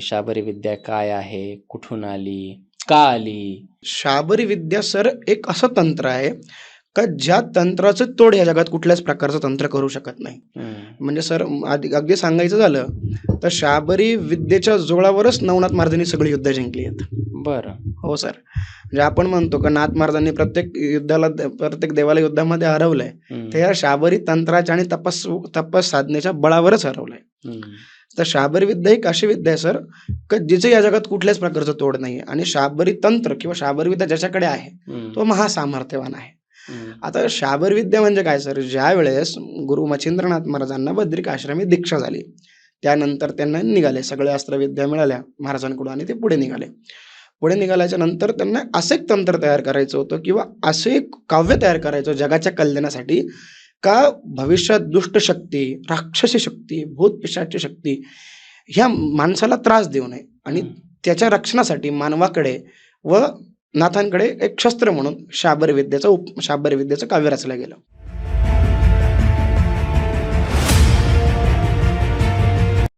शाबरी विद्या काय आहे? कुठून आली? का आली? शाबरी विद्या सर एक असं तंत्र आहे का ज्या तंत्राचं तोड या जगात कुठल्याच प्रकारचं तंत्र करू शकत नाही. म्हणजे सर आधी अगदी सांगायचं झालं तर शाबरी विद्येच्या जोळावरच नवनाथ महाराजांनी सगळी युद्ध जिंकली आहेत. बरं. हो सर. म्हणजे आपण म्हणतो का नाथ महाराजांनी प्रत्येक युद्धाला प्रत्येक देवाला युद्धामध्ये हरवलंय. ते या शाबरी तंत्राच्या आणि तपस तपस साधनेच्या बळावरच हरवलंय. तर शाबरी विद्या एक अशी विद्या आहे सर? का जिचे या जगात कुठल्याच प्रकारचं तोड नाही आणि शाबरी तंत्र किंवा शाबरी विद्या ज्याच्याकडे आहे तो महासामर्थ्यवान आहे. आता शाबर विद्या म्हणजे काय सर? ज्या वेळेस गुरु मच्छिंद्रनाथ महाराजांना बद्रिक आश्रमी दीक्षा झाली त्यानंतर त्यांना निघाले सगळे अस्त्रविद्या मिळाल्या महाराजांकडून आणि ते पुढे निघाले. पुढे निघाल्याच्या नंतर त्यांना असं एक तंत्र तयार करायचं होतं किंवा असं एक काव्य तयार करायचं जगाच्या कल्याणासाठी. का भविष्यात दुष्ट शक्ती राक्षसी शक्ती भूत पिशाची शक्ती ह्या माणसाला त्रास देऊ नये आणि त्याच्या रक्षणासाठी मानवाकडे व नाथांकडे एक शस्त्र म्हणून शाबर विद्येचं उप शाबर विद्येचं काव्य रचलं गेलं.